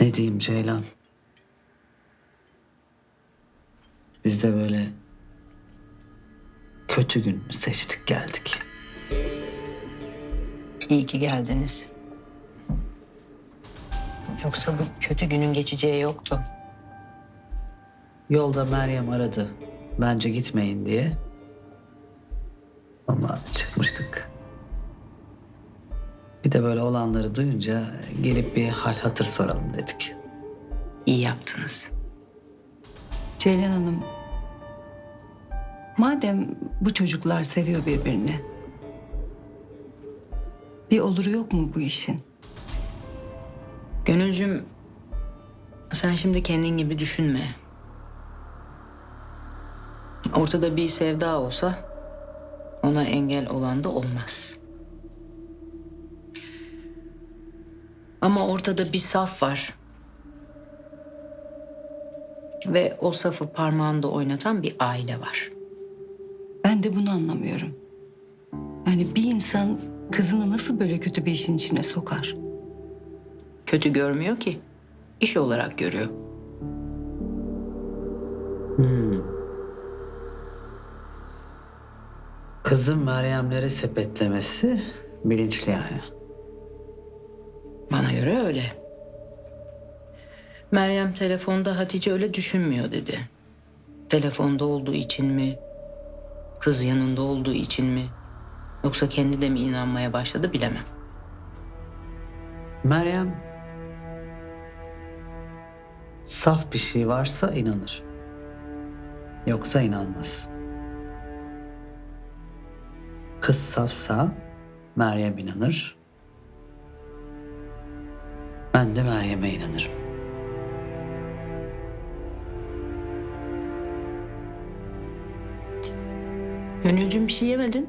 Ne diyeyim Ceylan? Biz de böyle kötü gün seçtik geldik. İyi ki geldiniz. Yoksa bu kötü günün geçeceği yoktu. Yolda Meryem aradı. Bence gitmeyin diye. Ama çıkmıştık. Bir de böyle olanları duyunca gelip bir hal hatır soralım dedik. İyi yaptınız. Ceylan Hanım, madem bu çocuklar seviyor birbirini, bir oluru yok mu bu işin? Gönülcüm sen şimdi kendin gibi düşünme. Ortada bir sevda olsa ona engel olan da olmaz. Ama ortada bir saf var. Ve o safı parmağında oynatan bir aile var. Ben de bunu anlamıyorum. Yani bir insan kızını nasıl böyle kötü bir işin içine sokar? Kötü görmüyor ki. iş olarak görüyor. Kızın Meryemleri sepetlemesi bilinçli yani. Göre öyle. Meryem telefonda Hatice öyle düşünmüyor dedi. Telefonda olduğu için mi? Kız yanında olduğu için mi? Yoksa kendi de mi inanmaya başladı bilemem. Meryem saf bir şey varsa inanır. Yoksa inanmaz. Kız safsa Meryem inanır. Ben de Meryem'e inanırım. Gönülcüm bir şey yemedin.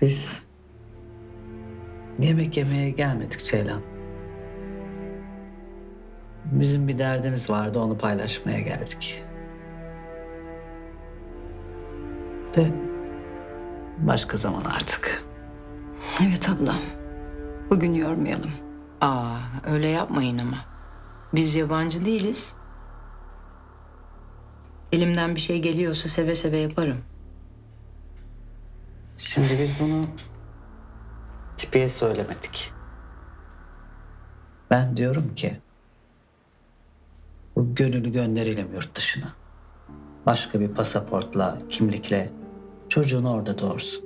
Biz yemek yemeye gelmedik Ceylan. Bizim bir derdimiz vardı onu paylaşmaya geldik. De başka zaman artık. Evet ablam, bugün yormayalım. Aa öyle yapmayın ama. Biz yabancı değiliz. Elimden bir şey geliyorsa seve seve yaparım. Şimdi biz bunu Tipi'ye söylemedik. Ben diyorum ki bu gönüllü gönderelim yurt dışına. Başka bir pasaportla, kimlikle çocuğunu orada doğursun.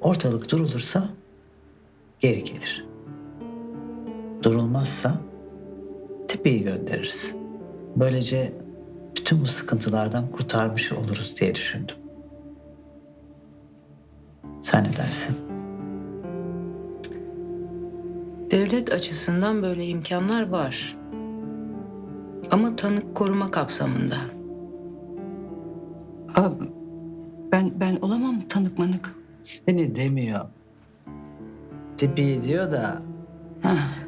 Ortalık durulursa geri gelir. Durulmazsa Tipi'yi göndeririz. Böylece bütün bu sıkıntılardan kurtarmış oluruz diye düşündüm. Sen ne dersin? Devlet açısından böyle imkanlar var. Ama tanık koruma kapsamında. Aa, ben ben olamam tanık manık. Seni demiyor. Tipi diyor da Hah,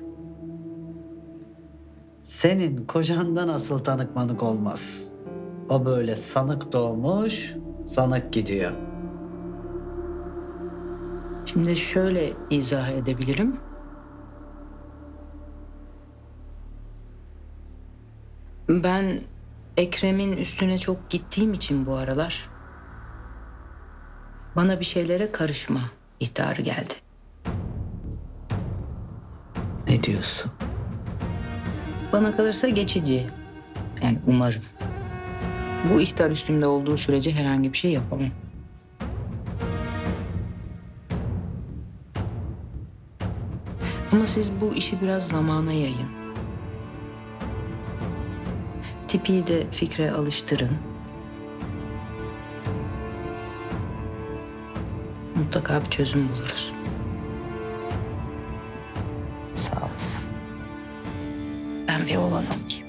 senin kocandan asıl tanıkmanık olmaz. O böyle sanık doğmuş, sanık gidiyor. Şimdi şöyle izah edebilirim. Ben Ekrem'in üstüne çok gittiğim için bu aralar bana bir şeylere karışma ihtarı geldi. Ne diyorsun? Bana kalırsa geçici. Yani umarım. Bu ihtar üstümde olduğu sürece herhangi bir şey yapamam. Ama siz bu işi biraz zamana yayın. Tipiyi de fikre alıştırın. Mutlaka bir çözüm buluruz. Ben bir olanım ki.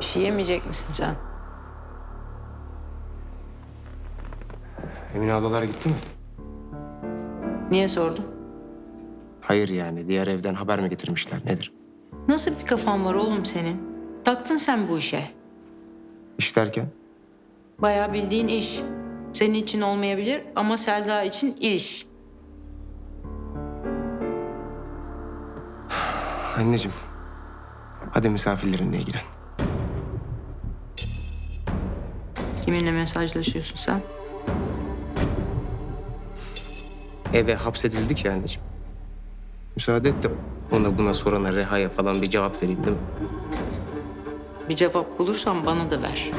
Bir şey yemeyecek misin sen? Emine ablalar gitti mi? Niye sordun? Hayır yani diğer evden haber mi getirmişler nedir? Nasıl bir kafan var oğlum senin? Taktın sen bu işe. İş derken? Bayağı bildiğin iş. Senin için olmayabilir ama Selda için iş. Anneciğim. Hadi misafirlerinle ilgilen. Kiminle mesajlaşıyorsun sen? Eve hapsedildik ya anneciğim. Müsaade et de ona buna sorana Reha'ya falan bir cevap vereyim değil mi? Bir cevap bulursan bana da ver.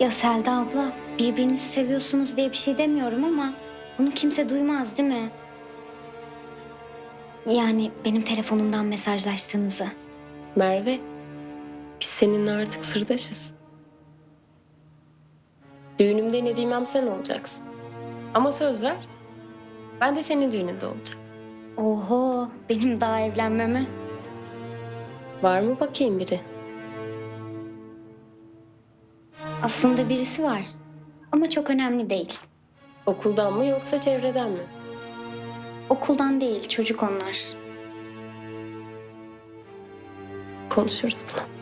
Ya Selda abla, birbirinizi seviyorsunuz diye bir şey demiyorum ama bunu kimse duymaz değil mi? Yani benim telefonumdan mesajlaştığınızı. Merve, biz seninle artık sırdaşız. Düğünümde Nedimem sen olacaksın. Ama söz ver, ben de senin düğününde olacağım. Oho, benim daha evlenmeme. Var mı bakayım biri? Aslında birisi var. Ama çok önemli değil. Okuldan mı yoksa çevreden mi? Okuldan değil, çocuk onlar. Konuşuruz bunu.